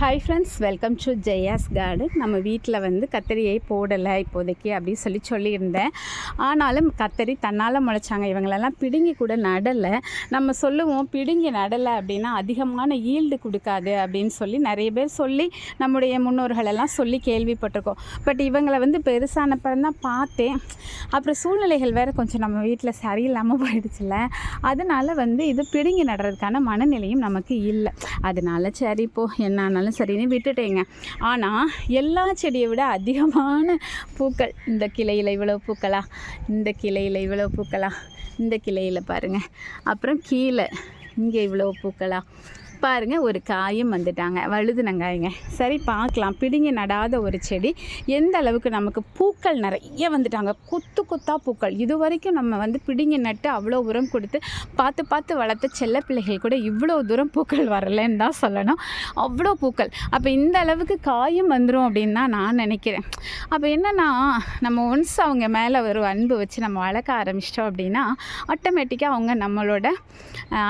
Hi friends welcome to Jaya's garden நம்ம வீட்டில் வந்து கத்தரியை போடலை இப்போதைக்கு அப்படின்னு சொல்லி சொல்லியிருந்தேன். ஆனாலும் கத்தரி தன்னால் முளைச்சாங்க. இவங்களெல்லாம் பிடுங்கி கூட நடலை. நம்ம சொல்லுவோம் பிடுங்கி நடலை அப்படின்னா அதிகமான ஈல்டு கொடுக்காது அப்படின்னு சொல்லி நிறைய பேர் சொல்லி நம்முடைய முன்னோர்களெல்லாம் சொல்லி கேள்விப்பட்டிருக்கோம். பட் இவங்களை வந்து பெருசானப்பறம் தான் பார்த்தேன். அப்புறம் சூழ்நிலைகள் வேறு கொஞ்சம் நம்ம வீட்டில் சரியில்லாமல் போயிடுச்சுல அதனால் வந்து இது பிடுங்கி நடுறதுக்கான மனநிலையும் நமக்கு இல்லை. அதனால சரி இப்போது என்ன இருந்தாலும் சரின்னு விட்டுட்டேங்க. ஆனால் எல்லா செடியை விட அதிகமான பூக்கள் இந்த கிளையில் இவ்வளோ பூக்களா? இந்த கிளையில் இவ்வளோ பூக்களா? இந்த கிளையில் பாருங்கள் அப்புறம் கீழே இங்கே இவ்வளோ பூக்களா? பாருங்கள் ஒரு காயும் வந்துட்டாங்க. வழுதுனங்காய்ங்க சரி பார்க்கலாம். பிடுங்கி நடாத ஒரு செடி. எந்த அளவுக்கு நமக்கு பூக்கள் நிறைய வந்துட்டாங்க. கொத்து கொத்தாக பூக்கள். இது வரைக்கும் நம்ம வந்து பிடுங்கி நட்டு அவ்வளோ உரம் கொடுத்து பார்த்து பார்த்து வளர்த்த செல்ல பிள்ளைகள் கூட இவ்வளோ தூரம் பூக்கள் வரலன்னு தான் சொல்லணும். அவ்வளோ பூக்கள். அப்போ இந்த அளவுக்கு காயும் வந்துடும் அப்படின்னு தான் நான் நினைக்கிறேன். அப்போ என்னென்னா நம்ம ஒன்ஸ் அவங்க மேலே ஒரு அன்பு வச்சு நம்ம வளர்க்க ஆரம்பிச்சிட்டோம் அப்படின்னா ஆட்டோமேட்டிக்காக அவங்க நம்மளோட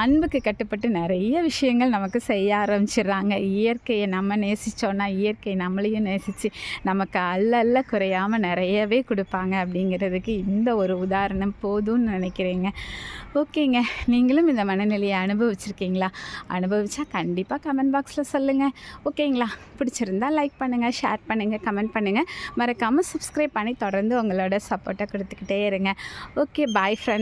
அன்புக்கு கட்டுப்பட்டு நிறைய விஷயங்கள் நமக்கு செய்ய ஆரம்பிச்சிடுறாங்க. இயற்கையை நம்ம நேசித்தோன்னா இயற்கை நம்மளையும் நேசித்து நமக்கு அல்லல்ல குறையாமல் நிறையவே கொடுப்பாங்க அப்படிங்கிறதுக்கு இந்த ஒரு உதாரணம் போதும்னு நினைக்கிறேங்க. ஓகேங்க. நீங்களும் இந்த மனநிலையை அனுபவிச்சிருக்கீங்களா? அனுபவிச்சா கண்டிப்பாக கமெண்ட் பாக்ஸில் சொல்லுங்கள் ஓகேங்களா? பிடிச்சிருந்தா லைக் பண்ணுங்கள் ஷேர் பண்ணுங்கள் கமெண்ட் பண்ணுங்கள் மறக்காமல் சப்ஸ்கிரைப் பண்ணி தொடர்ந்து உங்களோட சப்போர்ட்டை கொடுத்துக்கிட்டே இருங்க. Okay bye friend